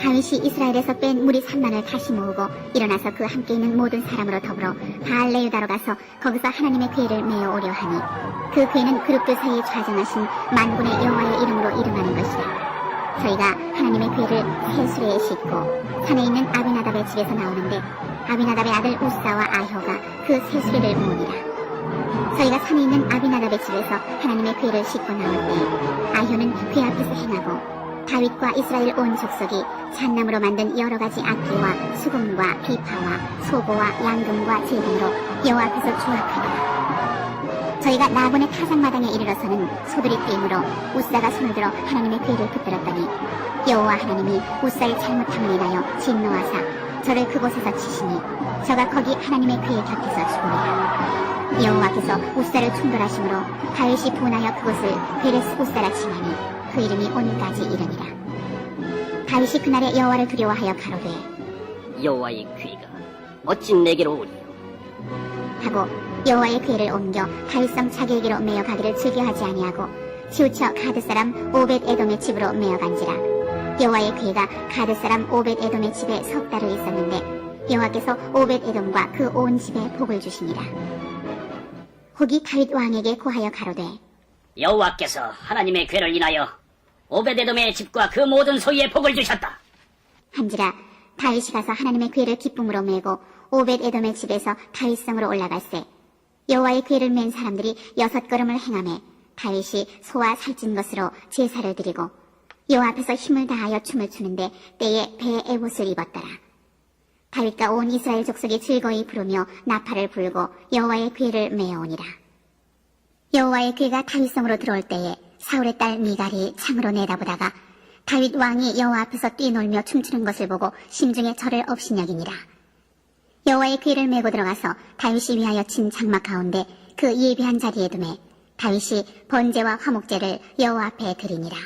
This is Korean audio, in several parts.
다윗이 이스라엘에서 뺀 무리 3만을 다시 모으고 일어나서 그 함께 있는 모든 사람으로 더불어 바알레 유다로 가서 거기서 하나님의 괴를 메어 오려 하니 그 괴는 그룹들 사이에 좌정하신 만군의 여호와의 이름으로 이름하는 것이라. 저희가 하나님의 괴를 세수레에 싣고 산에 있는 아비나답의 집에서 나오는데 아비나답의 아들 우사와 아효가 그 세수레를 모으니라. 저희가 산에 있는 아비나답의 집에서 하나님의 괴를 싣고 나올 때 아효는 괴 앞에서 행하고 다윗과 이스라엘 온 족속이 잣나무로 만든 여러 가지 악기와 수금과 비파와 소고와 양금과 제금으로 여호와 앞에서 중합하더라. 저희가 나본의 타작마당에 이르러서는 소들이 뛰므로 우사가 손을 들어 하나님의 괴를 붙들었더니 여호와 하나님이 우사의 잘못함을 인하여 진노하사 저를 그곳에서 치시니 저가 거기 하나님의 괴의 곁에서 죽으리라. 여호와께서 우사를 충돌하심으로 다윗이 분하여 그곳을 베레스 우사라 칭하니 그 이름이 오늘까지 이르니라. 다윗이 그날에 여호와를 두려워하여 가로되 여호와의 귀가 어찌 내게로 오리요? 하고 여호와의 괴를 옮겨 다윗성 자기에게로 메어 가기를 즐겨하지 아니하고 치우쳐 가드 사람 오벳 에돔의 집으로 메어 간지라. 여호와의 괴가 가드 사람 오벳 에돔의 집에 석 달을 있었는데 여호와께서 오벳 에돔과 그 온 집에 복을 주시니라. 혹이 다윗 왕에게 고하여 가로되 여호와께서 하나님의 괴를 인하여 오베데돔의 집과 그 모든 소유에 복을 주셨다. 한지라 다윗이 가서 하나님의 괴를 기쁨으로 메고 오벳 에돔의 집에서 다윗성으로 올라갔세. 여호와의 괴를 맨 사람들이 여섯 걸음을 행하매 다윗이 소와 살찐 것으로 제사를 드리고 여호와 앞에서 힘을 다하여 춤을 추는데 때에 배에 옷을 입었더라. 다윗과 온 이스라엘 족속이 즐거이 부르며 나팔을 불고 여호와의 괴를 메어오니라. 여호와의 괴가 다윗성으로 들어올 때에 사울의 딸 미갈이 창으로 내다보다가 다윗 왕이 여호와 앞에서 뛰놀며 춤추는 것을 보고 심중에 저를 업신여기니라. 여호와의 괴를 메고 들어가서 다윗이 위하여 친 장막 가운데 그 예비한 자리에 두매 다윗이 번제와 화목제를 여호와 앞에 드리니라.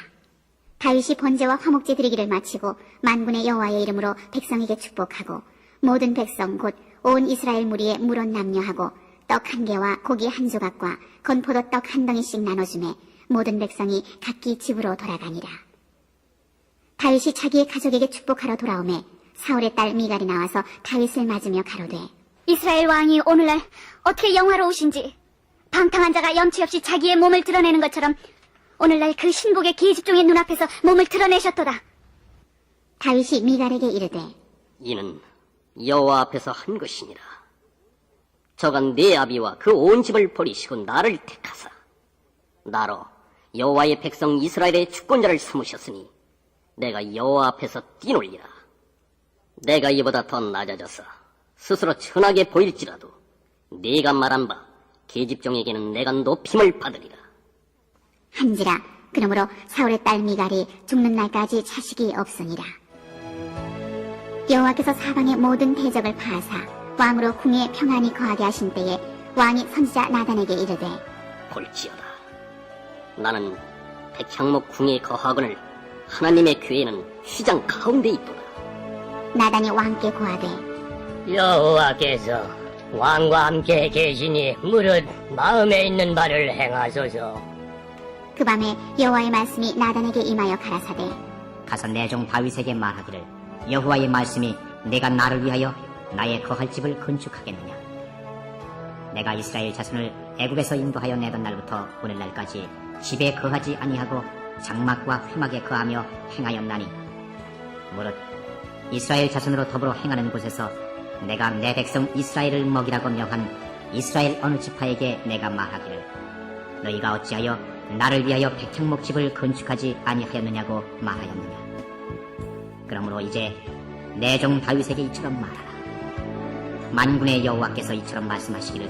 다윗이 번제와 화목제 드리기를 마치고 만군의 여호와의 이름으로 백성에게 축복하고 모든 백성 곧 온 이스라엘 무리에 물온 남녀하고 떡 한 개와 고기 한 조각과 건포도 떡 한 덩이씩 나눠주매 모든 백성이 각기 집으로 돌아가니라. 다윗이 자기의 가족에게 축복하러 돌아오매 사울의 딸 미갈이 나와서 다윗을 맞으며 가로되 이스라엘 왕이 오늘날 어떻게 영화로우신지 방탕한 자가 염치 없이 자기의 몸을 드러내는 것처럼 오늘날 그 신복의 계집종의 눈앞에서 몸을 드러내셨도다. 다윗이 미갈에게 이르되 이는 여호와 앞에서 한 것이니라 저가 내 아비와 그 온 집을 버리시고 나를 택하사 나로 여호와의 백성 이스라엘의 주권자를 삼으셨으니 내가 여호와 앞에서 뛰놀리라. 내가 이보다 더 낮아져서 스스로 천하게 보일지라도 네가 말한 바 계집종에게는 내가 높임을 받으리라. 한지라 그러므로 사울의 딸 미갈이 죽는 날까지 자식이 없으니라. 여호와께서 사방의 모든 대적을 파하사 왕으로 궁에 평안히 거하게 하신 때에 왕이 선지자 나단에게 이르되 볼지어다 나는 백향목 궁에 거하거늘 하나님의 교회는 휘장 가운데 있도다 나단이 왕께 고하되 여호와께서 왕과 함께 계시니 무릇 마음에 있는 바를 행하소서. 그 밤에 여호와의 말씀이 나단에게 임하여 가라사대 가서 내 종 다윗에게 말하기를 여호와의 말씀이 내가 나를 위하여 나의 거할 집을 건축하겠느냐 내가 이스라엘 자손을 애굽에서 인도하여 내던 날부터 오늘날까지 집에 거하지 아니하고 장막과 회막에 거하며 행하였나니 무릇 이스라엘 자손으로 더불어 행하는 곳에서 내가 내 백성 이스라엘을 먹이라고 명한 이스라엘 어느 지파에게 내가 말하기를 너희가 어찌하여 나를 위하여 백향목 집을 건축하지 아니하였느냐고 말하였느냐. 그러므로 이제 내 종 다윗에게 이처럼 말하라. 만군의 여호와께서 이처럼 말씀하시기를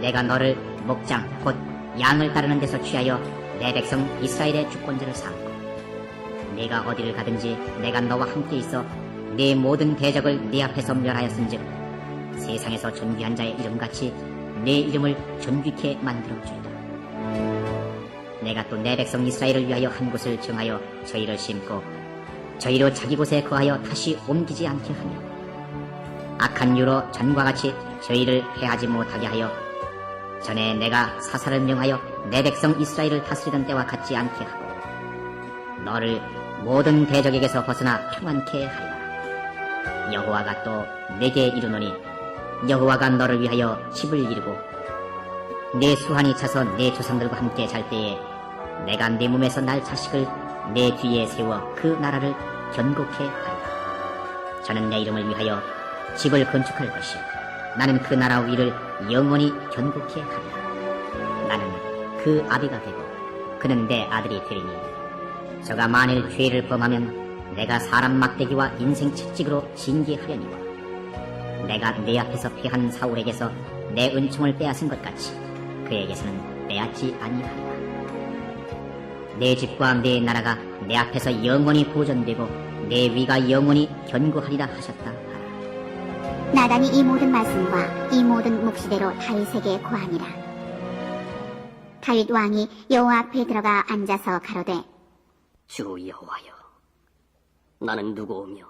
내가 너를 목장 곧 양을 따르는 데서 취하여 내 백성 이스라엘의 주권자를 삼고 네가 어디를 가든지 내가 너와 함께 있어 네 모든 대적을 네 앞에서 멸하였은즉 세상에서 존귀한 자의 이름같이 네 이름을 존귀케 만들어 주리라. 내가 또 내 백성 이스라엘을 위하여 한 곳을 정하여 저희를 심고 저희로 자기 곳에 거하여 다시 옮기지 않게 하며 악한 유로 전과 같이 저희를 해하지 못하게 하여 전에 내가 사사를 명하여 내 백성 이스라엘을 다스리던 때와 같지 않게 하고 너를 모든 대적에게서 벗어나 평안케 하리라. 여호와가 또 내게 이르노니 여호와가 너를 위하여 집을 이루고 내 수한이 차서 내 조상들과 함께 잘 때에 내가 내 몸에서 날 자식을 내 뒤에 세워 그 나라를 견고케 하리라. 저는 내 이름을 위하여 집을 건축할 것이요 나는 그 나라 위를 영원히 견고케 하리라. 나는 그 아비가 되고 그는 내 아들이 되리니 저가 만일 죄를 범하면 내가 사람 막대기와 인생 채찍으로 징계하려니와 내가 내 앞에서 패한 사울에게서 내 은총을 빼앗은 것 같이 그에게서는 빼앗지 아니하리라. 내 집과 내 나라가 내 앞에서 영원히 보존되고 내 위가 영원히 견고하리라 하셨다. 나단이 이 모든 말씀과 이 모든 묵시대로 다윗에게 고하니라. 다윗 왕이 여호와 앞에 들어가 앉아서 가로되 주 여호와여, 나는 누구오며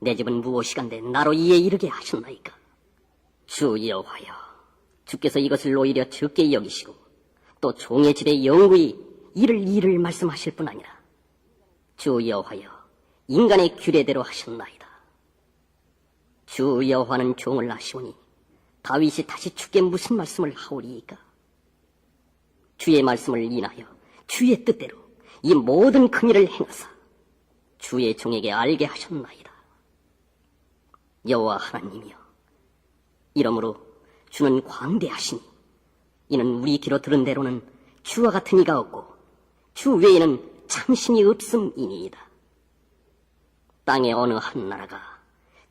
내 집은 무엇이간데 나로 이에 이르게 하셨나이까? 주 여호와여, 주께서 이것을 오히려 적게 여기시고 또 종의 집에 영구히 이를 이를 말씀하실 뿐 아니라 주 여호와여, 인간의 규례대로 하셨나이다. 주 여호와는 종을 아시오니 다윗이 다시 주께 무슨 말씀을 하오리이까? 주의 말씀을 인하여 주의 뜻대로 이 모든 큰 일을 행하사 주의 종에게 알게 하셨나이다. 여호와 하나님이여, 이러므로 주는 광대하시니 이는 우리 귀로 들은 대로는 주와 같은 이가 없고 주 외에는 참신이 없음이니이다. 땅의 어느 한 나라가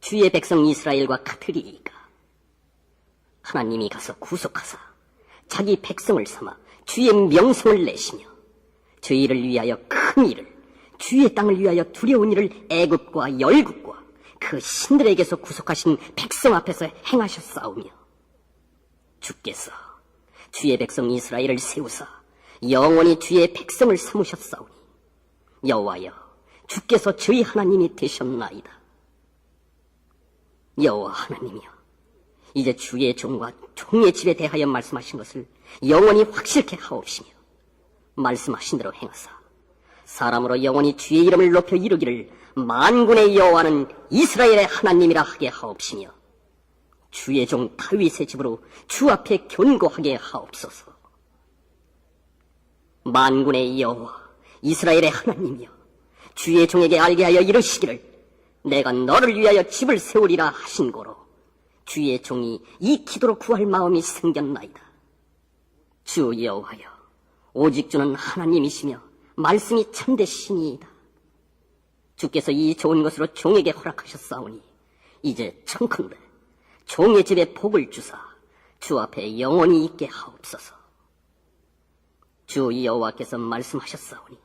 주의 백성 이스라엘과 같으리이까. 하나님이 가서 구속하사 자기 백성을 삼아 주의 명성을 내시며 저희를 위하여 큰 일을 주의 땅을 위하여 두려운 일을 애굽과 열국과 그 신들에게서 구속하신 백성 앞에서 행하셨사오며 주께서 주의 백성 이스라엘을 세우사 영원히 주의 백성을 삼으셨사오니 여호와여 주께서 저희 하나님이 되셨나이다 여호와 하나님이여 이제 주의 종과 종의 집에 대하여 말씀하신 것을 영원히 확실케 하옵시며 말씀하신 대로 행하사 사람으로 영원히 주의 이름을 높여 이루기를 만군의 여호와는 이스라엘의 하나님이라 하게 하옵시며 주의 종 다윗의 집으로 주 앞에 견고하게 하옵소서. 만군의 여호와 이스라엘의 하나님이여 주의 종에게 알게 하여 이르시기를 내가 너를 위하여 집을 세우리라 하신 거로 주의 종이 이 기도로 구할 마음이 생겼나이다. 주 여호와여 오직 주는 하나님이시며 말씀이 참되시니이다. 주께서 이 좋은 것으로 종에게 허락하셨사오니 이제 청컨대 종의 집에 복을 주사 주 앞에 영원히 있게 하옵소서. 주 여호와께서 말씀하셨사오니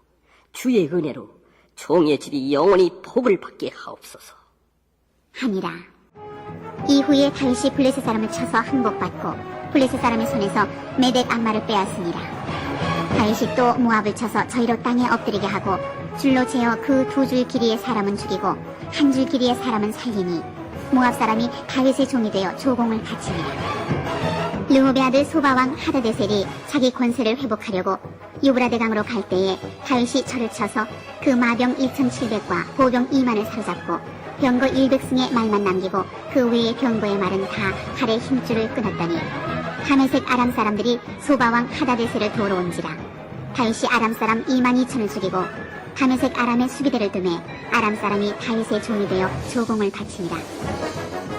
주의 은혜로 종의 집이 영원히 복을 받게 하옵소서. 하니라. 이후에 다윗이 블레셋 사람을 쳐서 항복받고 블레셋 사람의 손에서 메덱 안마를 빼앗으니라. 다윗이 또 모압을 쳐서 저희로 땅에 엎드리게 하고 줄로 재어 그 두 줄 길이의 사람은 죽이고 한 줄 길이의 사람은 살리니 모압 사람이 다윗의 종이 되어 조공을 바치니라. 르호베 아들 소바왕 하다데셀이 자기 권세를 회복하려고 유브라데 강으로 갈 때에 다윗이 철을 쳐서 그 마병 1,700과 보병 2만을 사로잡고 병거 100승의 말만 남기고 그 외의 병거의 말은 다 칼의 힘줄을 끊었더니 하메색 아람 사람들이 소바왕 하다데셀을 도로 온지라 다윗이 아람 사람 2만 2천을 죽이고 하메색 아람의 수비대를 둠에 아람 사람이 다윗의 종이 되어 조공을 바치니라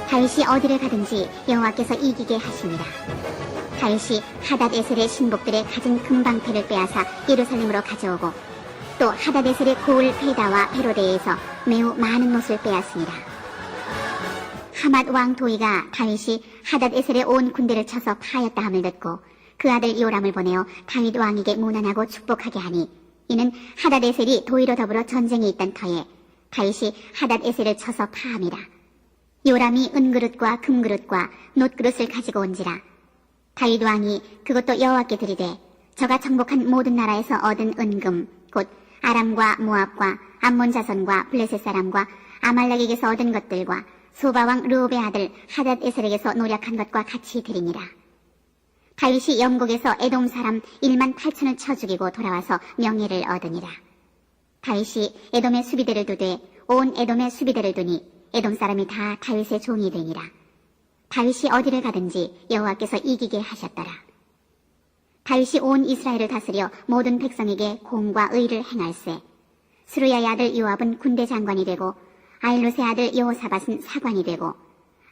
다윗이 어디를 가든지 여호와께서 이기게 하시니라 다윗이 하닷 에셀의 신복들의 가진 금방패를 빼앗아 예루살렘으로 가져오고 또 하닷 에셀의 고을 페다와 베로데에서 매우 많은 옷을 빼앗으니라. 하맛 왕 도이가 다윗이 하닷 에셀의 온 군대를 쳐서 파였다 함을 듣고 그 아들 요람을 보내어 다윗 왕에게 무난하고 축복하게 하니 이는 하닷 에셀이 도이로 더불어 전쟁에 있던 터에 다윗이 하닷 에셀을 쳐서 파함이라. 요람이 은그릇과 금그릇과 놋그릇을 가지고 온지라. 다윗 왕이 그것도 여호와께 드리되 저가 정복한 모든 나라에서 얻은 은금 곧 아람과 모압과 암몬 자손과 블레셋 사람과 아말렉에게서 얻은 것들과 소바 왕 르오베 아들 하닷 에셀에게서 노력한 것과 같이 드리니라. 다윗이 영국에서 에돔 사람 1만 8천을 쳐 죽이고 돌아와서 명예를 얻으니라. 다윗이 에돔의 수비대를 두되 온 에돔의 수비대를 두니 에돔 사람이 다 다윗의 종이 되니라. 다윗이 어디를 가든지 여호와께서 이기게 하셨더라. 다윗이 온 이스라엘을 다스려 모든 백성에게 공과 의를 행할세. 스루야의 아들 요압은 군대 장관이 되고 아일롯의 아들 여호사밧은 사관이 되고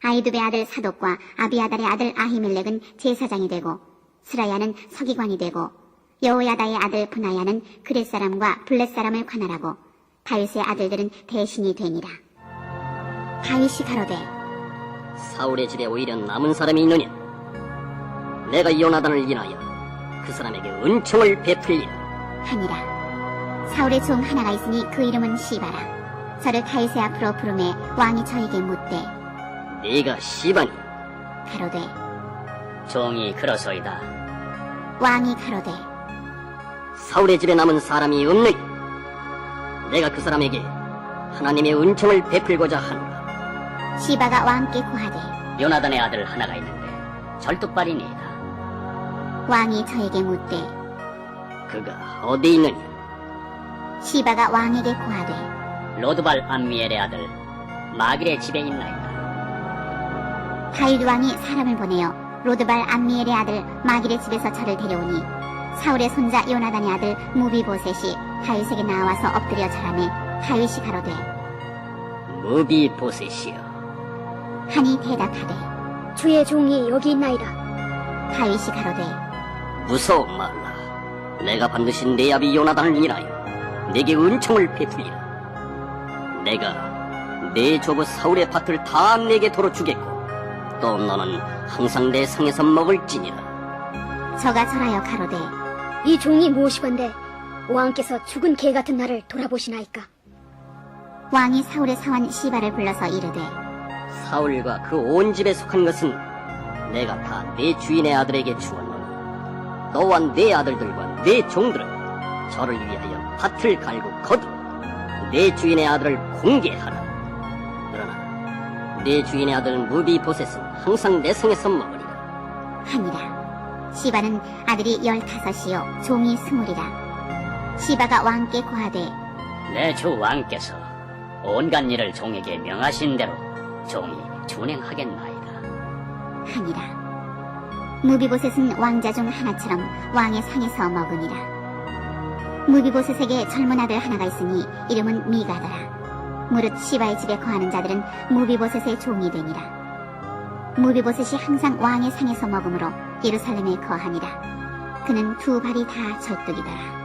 아이두베 아들 사독과 아비아달의 아들 아히멜렉은 제사장이 되고 스라야는 서기관이 되고 여호야다의 아들 분하야는 그렛 사람과 블렛 사람을 관할하고 다윗의 아들들은 대신이 되니라. 다윗이 가로되 사울의 집에 오히려 남은 사람이 있느냐? 내가 요나단을 인하여 그 사람에게 은총을 베풀리라. 하니라. 사울의 종 하나가 있으니 그 이름은 시바라. 저를 다윗의 앞으로 부르매 왕이 저에게 묻되 네가 시바니 가로되 종이 그러소이다. 왕이 가로되 사울의 집에 남은 사람이 없느니 내가 그 사람에게 하나님의 은총을 베풀고자 하노라. 시바가 왕께 고하되 요나단의 아들 하나가 있는데 절뚝발이니이다. 왕이 저에게 묻되 그가 어디 있느냐? 시바가 왕에게 고하되 로드발 암미엘의 아들 마길의 집에 있나이다. 다윗 왕이 사람을 보내어 로드발 암미엘의 아들 마길의 집에서 저를 데려오니 사울의 손자 요나단의 아들 무비보셋이 다윗에게 나와서 엎드려 절하매 다윗이 가로되 무비 보셋이여. 하니 대답하되 주의 종이 여기 있나이다. 다윗이 가로되 무서워 말라. 내가 반드시 내 아비 요나단을 인하여 내게 은총을 베풀리라. 내가 내 조부 사울의 밭을 다 내게 도로 주겠고 또 너는 항상 내 상에서 먹을지니라. 저가 절하여 가로되 이 종이 무엇이건데 왕께서 죽은 개 같은 나를 돌아보시나이까? 왕이 사울의 사원 시바를 불러서 이르되 사울과 그 온 집에 속한 것은 내가 다 내 주인의 아들에게 주었노니 너와 내 아들들과 내 종들은 저를 위하여 밭을 갈고 거두 내 주인의 아들을 공개하라. 그러나 내 주인의 아들 무비 보셋은 항상 내 성에서 먹으리라. 하니라. 시바는 아들이 열다섯이요 종이 스물이라. 시바가 왕께 고하되 내 주 왕께서 온갖 일을 종에게 명하신 대로 종이 준행하겠나이다. 하니라. 무비보셋은 왕자 중 하나처럼 왕의 상에서 먹으니라. 무비보셋에게 젊은 아들 하나가 있으니 이름은 미가더라. 무릇 시바의 집에 거하는 자들은 무비보셋의 종이 되니라. 무비보셋이 항상 왕의 상에서 먹으므로 예루살렘에 거하니라. 그는 두 발이 다 절뚝이더라